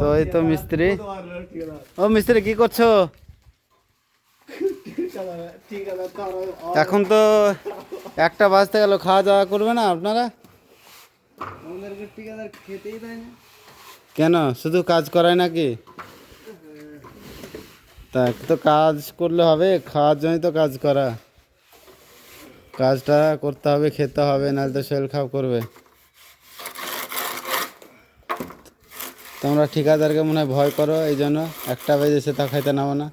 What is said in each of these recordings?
তো এই তো মিস্ত্রি। ও মিস্ত্রি, কি করছ? এখন তো একটা বাজতে গেল, খাওয়া দাওয়া করবে না আপনারা? কেন? শুধু কাজ করায় নাকি? তা তো কাজ করলে হবে, খাওয়ার জন্যই তো কাজ করা। কাজটা করতে হবে, খেতে হবে, নাহলে তো শরীর খারাপ করবে। তোমরা ঠিকাদারকে মনে হয় ভয় করো, এই জন্য একটা বেজে সে তা খাইতে নামো না।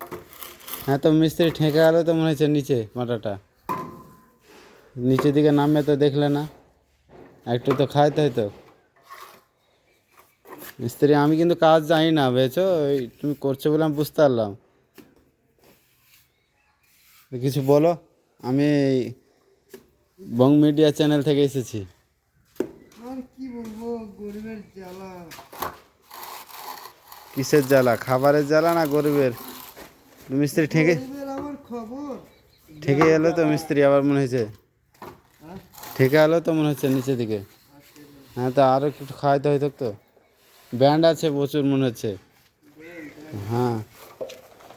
হ্যাঁ তো মিস্ত্রি ঠেকে গেলো তো মনে হচ্ছে নিচে মাটাটা নিচের দিকে নামবে তো দেখলে না। একটু তো খাইতে হয়তো মিস্ত্রি, আমি কিন্তু কাজ জানি না, বুঝেছ? ওই তুমি করছ বলে আমি বুঝতে পারলাম। কিছু বলো, আমি বং মিডিয়া চ্যানেল থেকে এসেছি। আর কি বলব, গরিবের জ্বালা। কিসের জ্বালা? খাবারের জ্বালা না গরিবের? মিস্ত্রি ঠেকে ঠেকে এলো তো মিস্ত্রি আবার মনে হয়েছে। হ্যাঁ? ঠেকে এলো তো মনে হচ্ছে নিচের দিকে। হ্যাঁ তো আরও একটু খাওয়াইতে হইতো তো ব্যান্ড আছে প্রচুর মনে হচ্ছে। হ্যাঁ।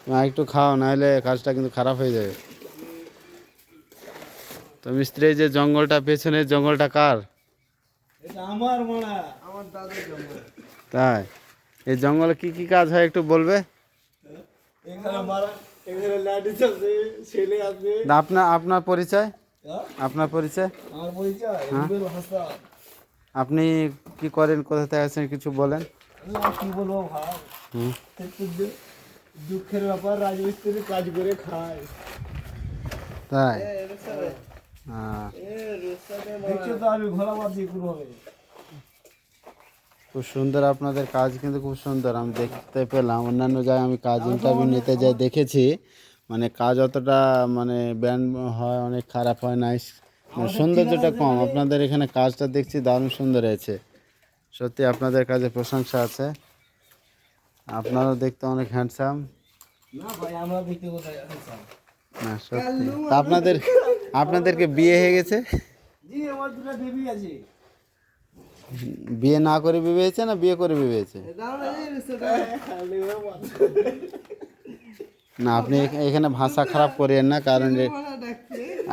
না একটু খাও নাহলে কাজটা কিন্তু খারাপ হয়ে যাবে। তো মিস্ত্রি যে জঙ্গলটা পেছনে জঙ্গলটা কার? আমার তাই? এই জঙ্গলে কি কি কাজ হয় একটু বলবে? আপনার আপনার পরিচয়? হ্যাঁ? আপনার পরিচয়? হাসান। আপনি কি করেন কোথা থেকে আছেন কিছু বলেন? কি বলব ভাই? দুঃখের ব্যাপার রাজমিস্ত্রি কাজ করে খায়। তাই? হ্যাঁ দেখছ তো আমি ঘোলা দিয়ে হবে খুব সুন্দর আপনাদের কাজ কিন্তু খুব সুন্দর আমি দেখতে পেলাম। অন্যান্য জায়গায় আমি কাজ ইন্টারভিউ নিতে যাই দেখেছি মানে কাজ অতটা মানে ব্যান্ড হয় অনেক খারাপ হয় নাইস মানে সৌন্দর্যটা কম। আপনাদের এখানে কাজটা দেখছি দারুণ সুন্দর হয়েছে। সত্যি আপনাদের কাজে প্রশংসা আছে। আপনারাও দেখতে অনেক হ্যান্ডসাম না না সত্যি। আপনাদের আপনাদেরকে বিয়ে হয়ে গেছে? জি আমার দুটো বেবি আছে। বিয়ে না করে হয়েছে না বিয়ে করে হয়েছে না আপনি এখানে ভাষা খারাপ করেন না কারণ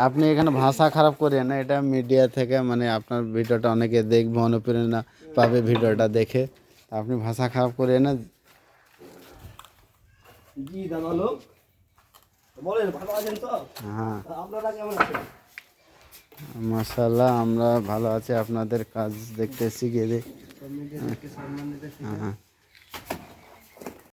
আপনি এখানে ভাষা খারাপ করেন না এটা মিডিয়া থেকে মানে আপনার ভিডিওটা অনেকে দেখবে অনুপ্রেরণা পাবে ভিডিওটা দেখে। আপনি ভাষা খারাপ করেন না। জি দাদা লোক। বলেন ভালো আছেন তো? হ্যাঁ। আপনারা কেমন আছেন? মাসাল্লাহ আমরা ভালো আছি আপনাদের কাজ দেখতেছি গেলে। হ্যাঁ।